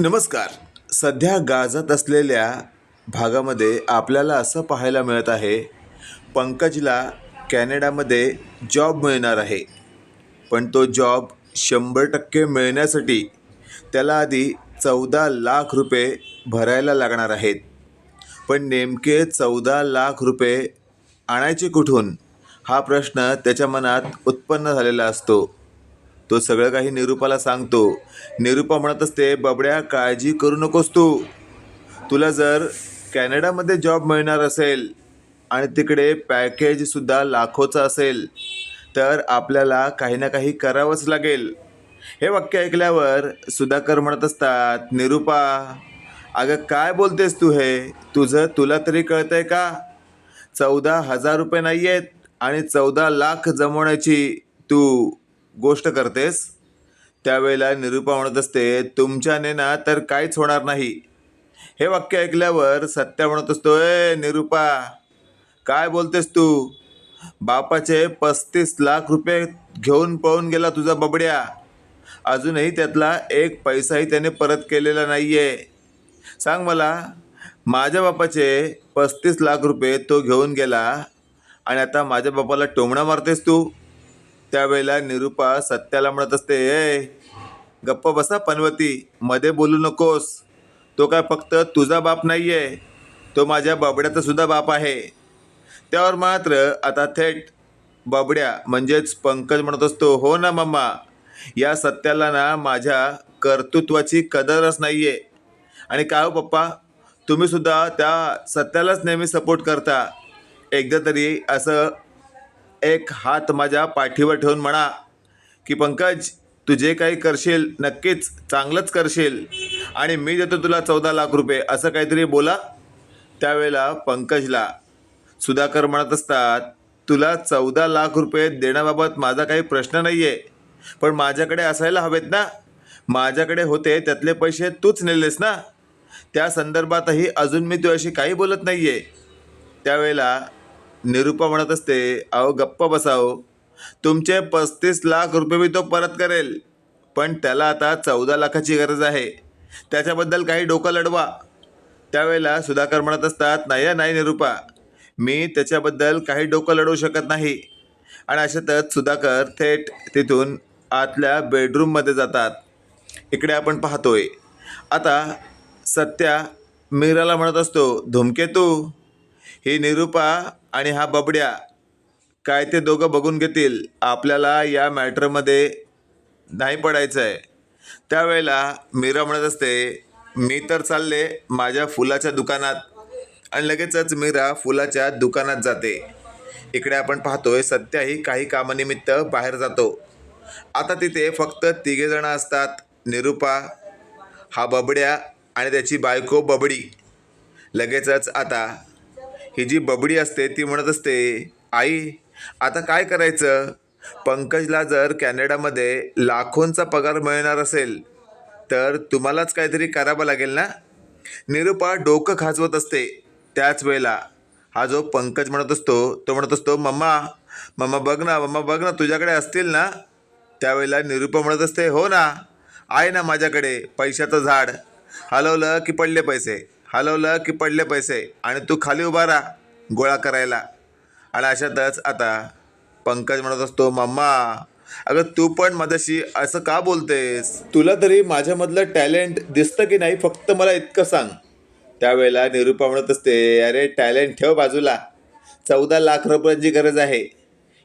नमस्कार. सध्या गाजत असलेल्या भागामध्ये आपल्याला असं पाहायला मिळत आहे पंकजला कॅनडामध्ये जॉब मिळणार आहे. पण तो जॉब शंभर टक्के मिळण्यासाठी त्याला आधी चौदा लाख रुपये भरायला लागणार आहेत. पण नेमके चौदा लाख रुपये आणायचे कुठून? हा प्रश्न त्याच्या मनात उत्पन्न झालेला असतो. तो सगळं काही निरूपाला सांगतो. निरूपा म्हणत असते बबड्या काळजी करू नकोस तू. तुला जर कॅनडामध्ये जॉब मिळणार असेल आणि तिकडे पॅकेजसुद्धा लाखोचं असेल तर आपल्याला काही ना काही करावंच लागेल. हे वाक्य ऐकल्यावर सुधाकर म्हणत असतात निरूपा अगं काय बोलतेस तू हे? तुझं तुला तरी कळतंय का? चौदा हजार रुपये नाही आहेत आणि चौदा लाख जमवण्याची तू गोष्ट करतेस? त्यावेळेला निरूपा म्हणत असते तुमच्याने ना तर काहीच होणार नाही. हे वाक्य ऐकल्यावर सत्या म्हणत असतो ए निरूपा काय बोलतेस तू? बापाचे पस्तीस लाख रुपये घेऊन पळून गेला तुझा बबड्या. अजूनही त्यातला एक पैसाही त्याने परत केलेला नाही आहे सांग मला माझ्या बापाचे पस्तीस लाख रुपये तो घेऊन गेला आणि आता माझ्या बापाला टोमणा मारतेस तू? त्यावेळेला निरूपा सत्याला म्हणत असते ए गप्प बसा पनवती मध्ये बोलू नकोस. तो काय फक्त तुझा बाप नाही आहे तो माझ्या बाबड्याचा सुद्धा बाप आहे. त्यावर मात्र आता थेट बाबड्या म्हणजेच पंकज म्हणत असतो हो ना मम्मा या सत्याला ना माझ्या कर्तृत्वाची कदरच नाही आहे आणि काय हो पप्पा तुम्ही सुद्धा त्या सत्यालाच नेहमी सपोर्ट करता. एकदा तरी असं एक हात माझ्या पाठीवर ठेवून म्हणा की पंकज तू जे काही करशील नक्कीच चांगलंच करशील आणि मी देतो तुला चौदा लाख रुपये. असं काहीतरी बोला. त्यावेळेला पंकजला सुधाकर म्हणत असतात तुला चौदा लाख रुपये देण्याबाबत माझा काही प्रश्न नाही आहे पण माझ्याकडे असायला हवेत ना. माझ्याकडे होते त्यातले पैसे तूच नेलेस ना. त्या संदर्भातही अजून मी तुझ्याशी काही बोलत नाही आहे त्यावेळेला निरूपा म्हणत असते अहो गप्प बसाव तुमचे पस्तीस लाख रुपये मी तो परत करेल. पण त्याला आता चौदा लाखाची गरज आहे. त्याच्याबद्दल काही डोकं लढवा. त्यावेळेला सुधाकर म्हणत असतात नाही नाही निरूपा. मी त्याच्याबद्दल काही डोकं लढवू शकत नाही. आणि अशातच सुधाकर थेट तिथून आतल्या बेडरूममध्ये जातात. इकडे आपण पाहतोय. आता सत्या मीराला म्हणत असतो धुमकेतू. ही निरूपा आणि हा बबड्या काय ते दोघं बघून घेतील आपल्याला या मॅटरमध्ये नाही पडायचं आहे त्यावेळेला मीरा म्हणत असते मी तर चालले माझ्या फुलाच्या दुकानात. आणि लगेचच मीरा फुलाच्या दुकानात जाते. इकडे आपण पाहतोय सत्याही काही कामानिमित्त बाहेर जातो. आता तिथे फक्त तिघे जण असतात निरूपा हा बबड्या आणि त्याची बायको बबडी. लगेचच आता ही जी बबडी असते ती म्हणत असते आई आता काय करायचं? पंकजला जर कॅनडामध्ये लाखोंचा पगार मिळणार असेल तर तुम्हालाच काहीतरी करावं लागेल ना? निरूपा डोकं खाजवत असते. त्याच वेळेला हा जो पंकज म्हणत असतो तो म्हणत असतो मम्मा मम्मा बघ ना मम्मा बघ ना तुझ्याकडे असतील ना? त्यावेळेला निरूपा म्हणत असते हो ना आहे ना माझ्याकडे पैशाचं झाड. हलवलं की पडले पैसे. हलवलं की पडले पैसे आणि तू खाली उभा राहा गोळा करायला. आणि अशातच आता पंकज म्हणत असतो मम्मा अगं तू पण माझ्याशी असं का बोलतेस? तुला तरी माझ्यामधलं टॅलेंट दिसतं की नाही फक्त मला इतकं सांग. त्यावेळेला निरूपा म्हणत असते अरे टॅलेंट ठेव बाजूला. चौदा लाख रुपयांची गरज आहे.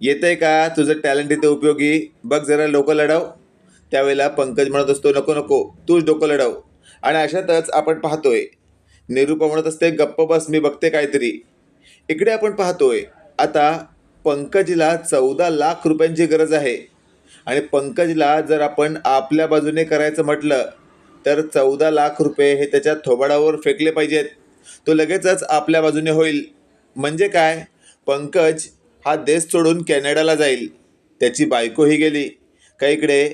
येतंय का तुझं टॅलेंट इथे उपयोगी? बघ जरा लोकं लढव. त्यावेळेला पंकज म्हणत असतो नको नको तूच डोकं लढव. आणि अशातच आपण पाहतोय निरूपा म्हणत असते गप्प बस मी बघते काहीतरी. इकडे आपण पाहतोय आता पंकजला चौदा लाख रुपयांची गरज आहे. आणि पंकजला जर आपण आपल्या बाजूने करायचं म्हटलं तर चौदा लाख रुपये हे त्याच्या थोबाडावर फेकले पाहिजेत. तो लगेचच आपल्या बाजूने होईल. म्हणजे काय? पंकज हा देश सोडून कॅनडाला जाईल. त्याची बायकोही गेली. का इकडे?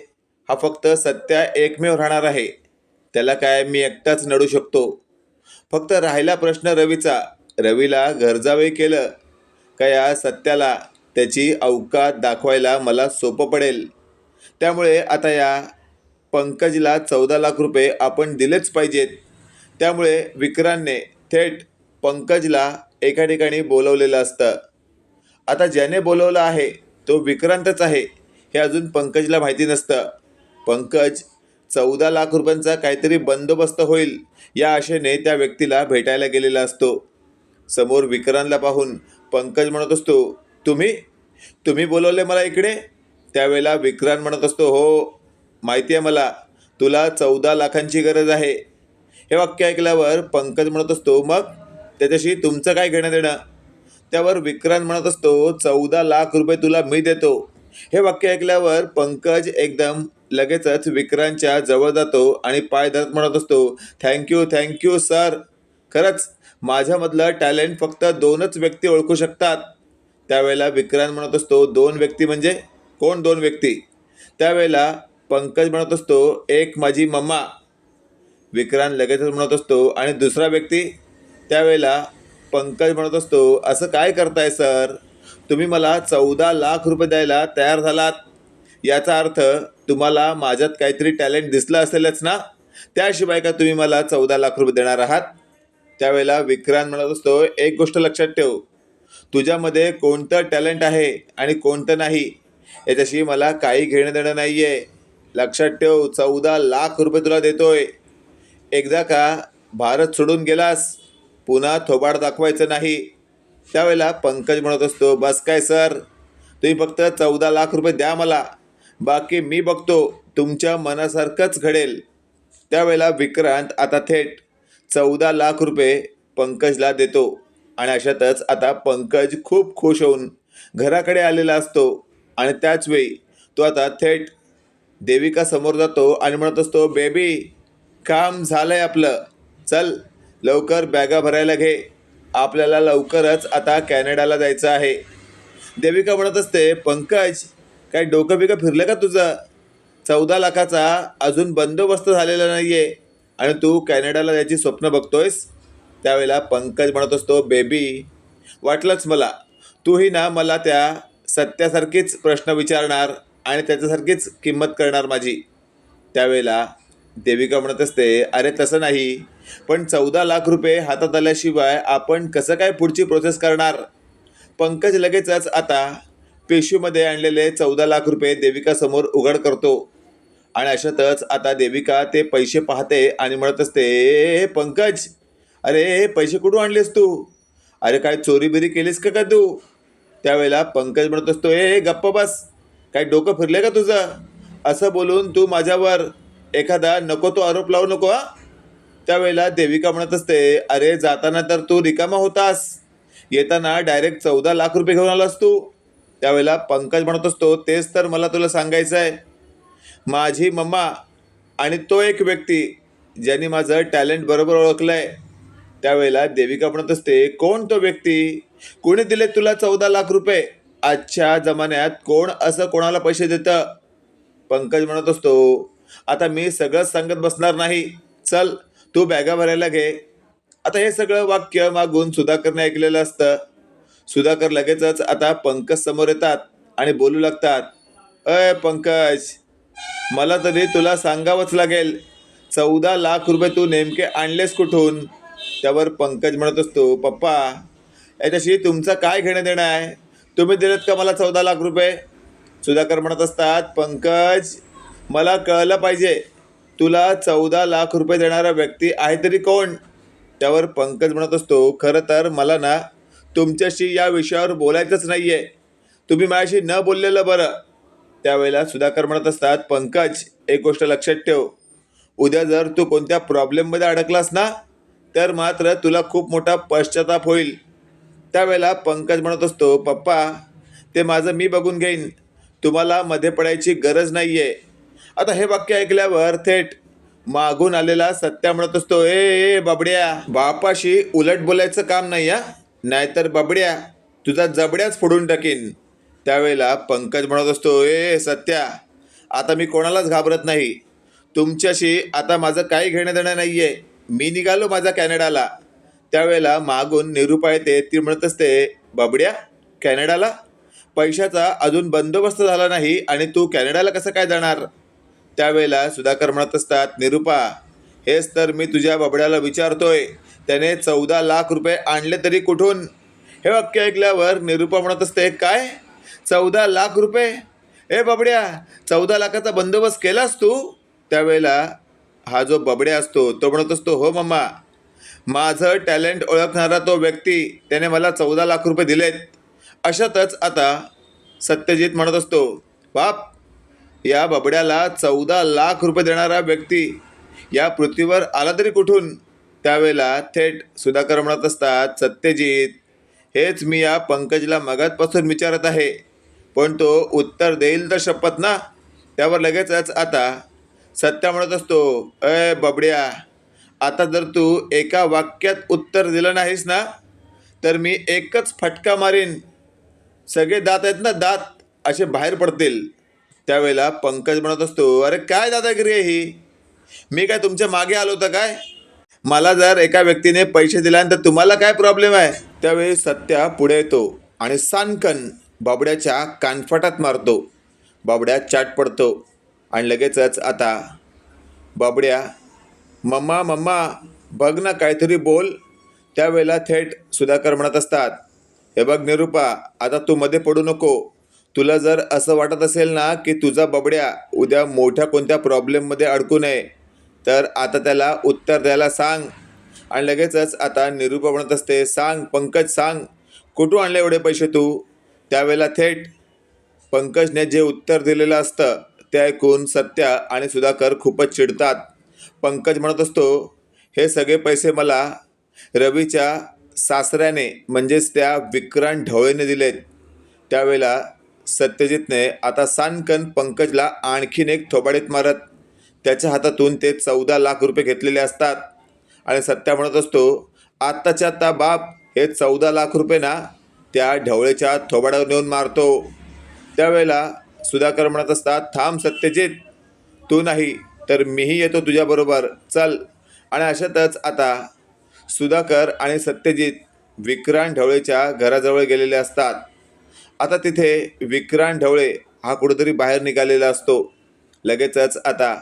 हा फक्त सत्या एकमेव राहणार आहे. त्याला काय मी एकटाच नडू शकतो? फक्त राहिला प्रश्न रवीचा. रवीला घरजावे केलं. का या सत्याला? त्याची अवकात दाखवायला मला सोपं पडेल. त्यामुळे आता या पंकजला चौदा लाख रुपये आपण दिलेच पाहिजेत. त्यामुळे विक्रांतने थेट पंकजला एका ठिकाणी बोलवलेलं असतं. आता ज्याने बोलवलं आहे तो विक्रांतच आहे. हे अजून पंकजला माहिती नसतं. पंकज चौदा लाख रुपयांचा काहीतरी बंदोबस्त होईल या आशेने त्या व्यक्तीला भेटायला गेलेला असतो. समोर विक्रांतला पाहून पंकज म्हणत असतो तुम्ही? तुम्ही बोलवले मला इकडे? त्यावेळेला विक्रांत म्हणत असतो हो माहिती आहे मला. तुला चौदा लाखांची गरज आहे. हे वाक्य ऐकल्यावर पंकज म्हणत असतो मग? त्याच्याशी तुमचं काय घेणं देणं त्यावर विक्रांत म्हणत असतो चौदा लाख रुपये तुला मी देतो. हे वाक्य ऐकल्यावर पंकज एकदम लगेचच विक्रांतच्या जवळ जातो आणि पाय धरत म्हणत असतो थँक्यू थँक्यू सर खरंच माझ्यामधलं टॅलेंट फक्त दोनच व्यक्ती ओळखू शकतात. त्यावेळेला विक्रांत म्हणत असतो दोन व्यक्ती म्हणजे कोण दोन व्यक्ती? त्यावेळेला पंकज म्हणत असतो एक माझी मम्मा. विक्रांत लगेचच म्हणत असतो आणि दुसरा व्यक्ती? त्यावेळेला पंकज म्हणत असतो असं काय करताय सर तुम्ही मला चौदा लाख रुपये द्यायला तयार झालात. याचा अर्थ तुम्हाला माझ्यात काहीतरी टॅलेंट दिसलं असेलच ना? त्याशिवाय का तुम्ही मला चौदा लाख रुपये देणार आहात? त्यावेळेला विक्रांत म्हणत असतो एक गोष्ट लक्षात ठेव. तुझ्यामध्ये कोणतं टॅलेंट आहे आणि कोणतं नाही? याच्याशी मला काही घेणं देणं नाही आहे लक्षात ठेव चौदा लाख रुपये तुला देतोय. एकदा का भारत सोडून गेलास? पुन्हा थोबाड दाखवायचं नाही. त्यावेळेला पंकज म्हणत असतो बस काय सर? तुम्ही फक्त चौदा लाख रुपये द्या मला. बाकी मी बघतो तुमच्या मनासारखंच घडेल. त्यावेळेला विक्रांत आता थेट चौदा लाख रुपये पंकजला देतो. आणि अशातच आता पंकज खूप खुश होऊन घराकडे आलेला असतो. आणि त्याचवेळी तो आता थेट देविका समोर जातो आणि म्हणत असतो बेबी काम झालंय आपलं. चल लवकर बॅगा भरायला घे. आपल्याला लवकरच आता कॅनडाला जायचं आहे. देविका म्हणत असते पंकज काय डोकं बिकं फिरलं का तुझं? चौदा लाखाचा अजून बंदोबस्त झालेला नाही आहे आणि तू कॅनडाला जायची स्वप्न बघतोयस? त्यावेळेला पंकज म्हणत असतो बेबी वाटलंच मला. तूही ना मला त्या सत्यासारखीच प्रश्न विचारणार आणि त्याच्यासारखीच किंमत करणार माझी. त्यावेळेला देविका म्हणत असते अरे तसं नाही. पण चौदा लाख रुपये हातात आल्याशिवाय आपण कसं काय पुढची प्रोसेस करणार? पंकज लगेचच आता पेशूमध्ये आणलेले चौदा लाख रुपये देविकासमोर उघड करतो. आणि अशातच आता देविका ते पैसे पाहते आणि म्हणत असते "ए, पंकज अरे पैसे कुठून आणलेस तू? अरे काय चोरी बिरी केलीस का का तू? त्यावेळेला पंकज म्हणत असतो ए गप्प बस. काय डोकं फिरले का तुझं? असं बोलून तू माझ्यावर एखादा नको तो आरोप लावू नको हा? त्यावेळेला देविका म्हणत असते अरे जाताना तर तू रिकामा होतास. येताना डायरेक्ट चौदा लाख रुपये घेऊन आलास तू. त्यावेळेला पंकज म्हणत असतो तेच तर मला तुला सांगायचं आहे माझी मम्मा आणि तो एक व्यक्ती ज्यांनी माझं टॅलेंट बरोबर ओळखलं आहे त्यावेळेला देविका म्हणत असते कोण तो व्यक्ती? कोणी दिले तुला चौदा लाख रुपये? आजच्या जमान्यात कोण असं कोणाला पैसे देतं? पंकज म्हणत असतो आता मी सगळंच सांगत बसणार नाही. चल तू बॅगा भरायला घे. आता हे सगळं वाक्य मागून सुधाकरने ऐकलेलं असतं. सुधाकर लगेचच आता पंकज समोर येतात आणि बोलू लागतात. अय पंकज मला तरी तुला सांगावंच लागेल. चौदा लाख रुपये तू नेमके आणलेस कुठून? त्यावर पंकज म्हणत असतो पप्पा याच्याशी तुमचं काय घेणं देणं आहे? तुम्ही दिलेत का मला चौदा लाख रुपये? सुधाकर म्हणत असतात पंकज मला कळलं पाहिजे. तुला चौदा लाख रुपये देणारा व्यक्ती आहे तरी कोण? त्यावर पंकज म्हणत असतो खरं तर मला ना तुमच्याशी या विषयावर बोलायचंच नाही आहे तुम्ही माझ्याशी न बोललेलं बरं. त्यावेळेला सुधाकर म्हणत असतात पंकज एक गोष्ट लक्षात ठेव. उद्या जर तू कोणत्या प्रॉब्लेममध्ये अडकलास ना तर मात्र तुला खूप मोठा पश्चाताप होईल. त्यावेळेला पंकज म्हणत असतो पप्पा ते माझं मी बघून घेईन. तुम्हाला मध्ये पडायची गरज नाही आहे आता हे वाक्य ऐकल्यावर थेट मागून आलेला सत्या म्हणत असतो ए ए बाबड्या बापाशी उलट बोलायचं काम नाही या नाहीतर बाबड्या तुझा जबड्याच फोडून टाकीन. त्यावेळेला पंकज म्हणत असतो ए सत्या आता मी कोणालाच घाबरत नाही. तुमच्याशी आता माझं काही घेणं देणं नाही आहे मी निघालो माझा कॅनडाला. त्यावेळेला मागून निरूपा येते ती म्हणत असते बाबड्या कॅनडाला? पैशाचा अजून बंदोबस्त झाला नाही आणि तू कॅनडाला कसं काय जाणार? त्यावेळेला सुधाकर म्हणत असतात निरुपा हेच तर मी तुझ्या बबड्याला विचारतोय. त्याने चौदा लाख रुपये आणले तरी कुठून? हे वाक्य ऐकल्यावर निरुपा म्हणत असते काय? चौदा लाख रुपये? ए बबड्या चौदा लाखाचा बंदोबस्त केलास तू? त्यावेळेला हा जो बबड्या असतो तो म्हणत असतो हो मम्मा माझं टॅलेंट ओळखणारा तो व्यक्ती त्याने मला चौदा लाख रुपये दिलेत. अशातच आता सत्यजित म्हणत असतो बाप या बबड्याला चौदा लाख रुपये देणारा व्यक्ती या पृथ्वीवर आला तरी कुठून? त्यावेळेला थेट सुधाकर म्हणत असतात सत्यजित हेच मी या पंकजला मगातपासून विचारत आहे. पण तो उत्तर देईल तर शपथ ना? त्यावर लगेचच आता सत्या म्हणत असतो अय बबड्या आता जर तू एका वाक्यात उत्तर दिलं नाहीस ना तर मी एकच फटका मारीन. सगळे दात आहेत ना दात असे बाहेर पडतील. त्यावेळेला पंकज म्हणत असतो अरे काय दादागिरी आहे ही? मी काय तुमच्या मागे आलो होतं काय? मला जर एका व्यक्तीने पैसे दिल्यानंतर तुम्हाला काय प्रॉब्लेम आहे? त्यावेळी सत्या पुढे येतो आणि सानकन बाबड्याच्या कानफटात मारतो. बाबड्या चाट पडतो आणि लगेचच आता बाबड्या मम्मा मम्मा बघ ना काहीतरी बोल. त्यावेळेला थेट सुधाकर म्हणत असतात हे बघ निरुपा आता तू मध्ये पडू नको. तुला जर असं वाटत असेल ना की तुझा बबड्या उद्या मोठ्या कोणत्या प्रॉब्लेममध्ये अडकू नये तर आता त्याला उत्तर द्यायला सांग. आणि लगेचच आता निरूपा म्हणत असते सांग पंकज सांग. कुठून आणले एवढे पैसे तू? त्यावेळेला थेट पंकजने जे उत्तर दिलेलं असतं ते ऐकून सत्या आणि सुधाकर खूपच चिडतात. पंकज म्हणत असतो हे सगळे पैसे मला रवीच्या सासऱ्याने म्हणजेच त्या विक्रांत ढवळेने दिलेत. त्यावेळेला सत्यजितने आता सानकन पंकजला आणखीन एक थोबाडीत मारत त्याच्या हातातून ते चौदा लाख रुपये घेतलेले असतात. आणि सत्या म्हणत असतो आत्ताच्या आत्ता बाप हे चौदा लाख रुपये ना त्या ढवळेच्या थोबाडावर नेऊन मारतो. त्यावेळेला सुधाकर म्हणत असतात थांब सत्यजित तू नाही तर मीही येतो तुझ्याबरोबर चल. आणि अशातच आता सुधाकर आणि सत्यजित विक्रांत ढवळेच्या घराजवळ गेलेले असतात. आता तिथे विक्रांत ढवळे हा कुठेतरी बाहेर निघालेला असतो. लगेचच आता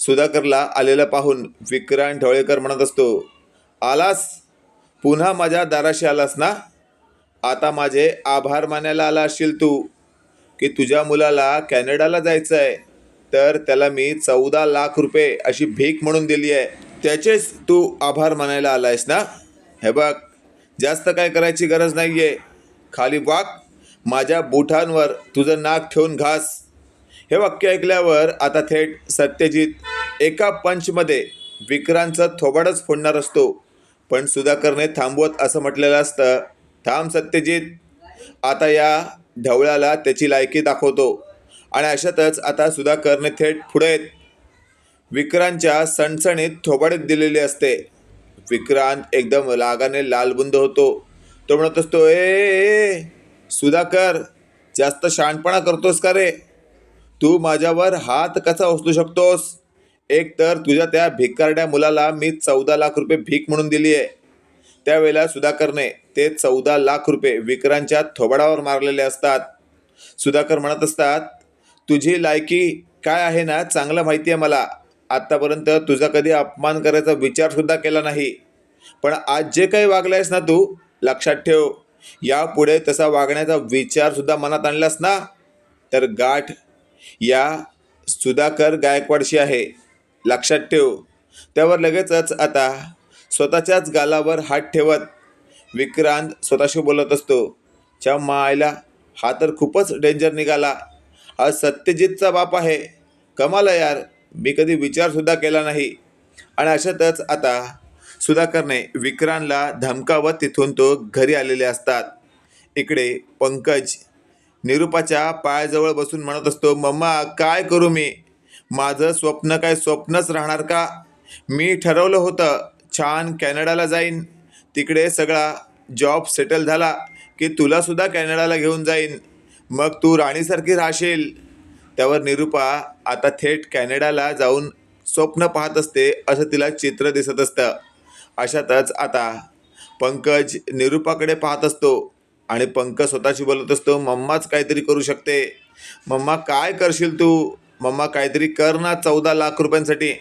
सुधाकरला आलेला पाहून विक्रांत ढवळेकर म्हणत असतो आलास? पुन्हा माझ्या दाराशी आलास ना? आता माझे आभार मानायला आला असशील तू की तुझ्या मुलाला कॅनडाला जायचं आहे तर त्याला मी चौदा लाख रुपये अशी भीक म्हणून दिली आहे. त्याचेच तू आभार मानायला आला आहेस ना? हे बघ जास्त काय करायची गरज नाही आहे खाली वाक. माझ्या बुटांवर तुझं नाक ठेवून घास. हे वाक्य ऐकल्यावर आता थेट सत्यजित एका पंचमध्ये विक्रांतचा थोबाडच फोडणार असतो. पण सुधाकरने थांबवत असं म्हटलेलं असतं थांब सत्यजित. आता या ढवळ्याला त्याची लायकी दाखवतो. आणि अशातच आता सुधाकरने थेट पुढे विक्रांतच्या सणसणीत थोबाडीत दिलेली असते. विक्रांत एकदम रागाने लालबुंद होतो. तो म्हणत असतो ए, ए ए, सुधाकर जास्त शहाणपणा करतोस का रे? तू माझ्यावर हात कसा उचलू शकतोस? एक तर तुझ्या त्या भिकारड्या मुलाला मी चौदा लाख रुपये भीक म्हणून दिली आहे. त्यावेळेला सुधाकरने ते चौदा लाख रुपये विक्रांच्या थोबाडावर मारलेले असतात. सुधाकर म्हणत असतात तुझी लायकी काय आहे ना चांगलं माहिती आहे मला. आत्तापर्यंत तुझा कधी अपमान करायचा विचारसुद्धा केला नाही. पण आज जे काही वागलायस ना तू लक्षात ठेव. यापुढे तसा वागण्याचा विचारसुद्धा मनात आणलास ना? तर गाठ. या सुधाकर गायकवाडशी आहे. लक्षात ठेव. त्यावर लगेचच आता स्वतःच्याच गालावर हात ठेवत विक्रांत स्वतःशी बोलत असतो. च्या मायला हा तर खूपच डेंजर निघाला. हा सत्यजितचा बाप आहे. कमाल यार. मी कधी विचारसुद्धा केला नाही. आणि अशातच आता सुधाकरने विक्रांतला धमकावत तिथून तो घरी आलेले असतात. इकडे पंकज निरुपाच्या पायाजवळ बसून म्हणत असतो मम्मा काय करू मी? माझं स्वप्न काय स्वप्नच राहणार का? मी ठरवलं होतं छान कॅनडाला जाईन. तिकडे सगळा जॉब सेटल झाला की तुलासुद्धा कॅनडाला घेऊन जाईन. मग तू राणीसारखी राहशील. त्यावर निरुपा आता थेट कॅनडाला जाऊन स्वप्न पाहत असते असं तिला चित्र दिसत असतं. अशातच आता पंकज निरुपाकडे पाहत असतो आणि पंकज स्वतःशी बोलत असतो मम्माच काहीतरी करू शकते. मम्मा काय करशील तू? मम्मा काहीतरी कर ना चौदा लाख रुपयांसाठी.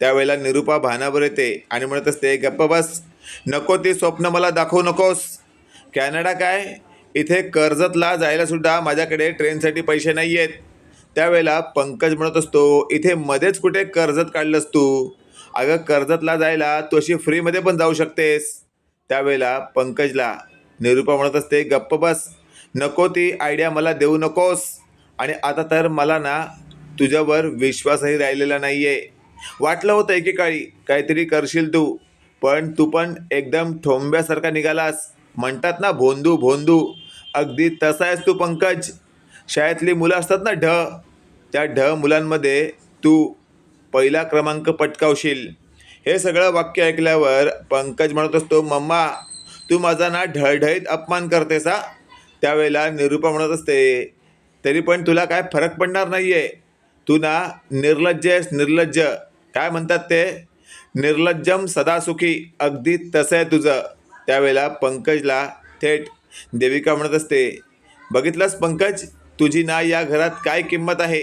त्यावेळेला निरुपा भानावर येते आणि म्हणत असते गप्प बस नको ती स्वप्न मला दाखवू नकोस. कॅनडा काय? इथे कर्जतला जायलासुद्धा माझ्याकडे ट्रेनसाठी पैसे नाही आहेत त्यावेळेला पंकज म्हणत असतो इथे मध्येच कुठे कर्जत काढलंस तू? अगं कर्जतला जायला तू अशी फ्रीमध्ये पण जाऊ शकतेस. त्यावेळेला पंकजला निरुपा म्हणत असते गप्प बस. नको ती आयडिया मला देऊ नकोस. आणि आता तर मला ना तुझ्यावर विश्वासही राहिलेला नाही आहे वाटलं होतं एकेकाळी काहीतरी करशील तू पण तू पण एकदम ठोंब्यासारखा निघालास. म्हणतात ना भोंदू भोंदू. अगदी तसा आहेस तू पंकज. शाळेतली मुलं असतात ना ढ. त्या ढ मुलांमध्ये तू पहिला क्रमांक पटकावशील. हे सगळं वाक्य ऐकल्यावर पंकज म्हणत असतो मम्मा तू माझा ना ढळढळीत अपमान करतेस हा? त्यावेळेला निरूपा म्हणत असते तरी पण तुला काय फरक पडणार नाही आहे तू ना निर्लज्ज आहेस निर्लज्ज. काय म्हणतात ते? निर्लज्जम सदासुखी अगदी तसं आहे तुझं. त्यावेळेला पंकजला थेट देविका म्हणत असते बघितलंस पंकज तुझी ना या घरात काय किंमत आहे?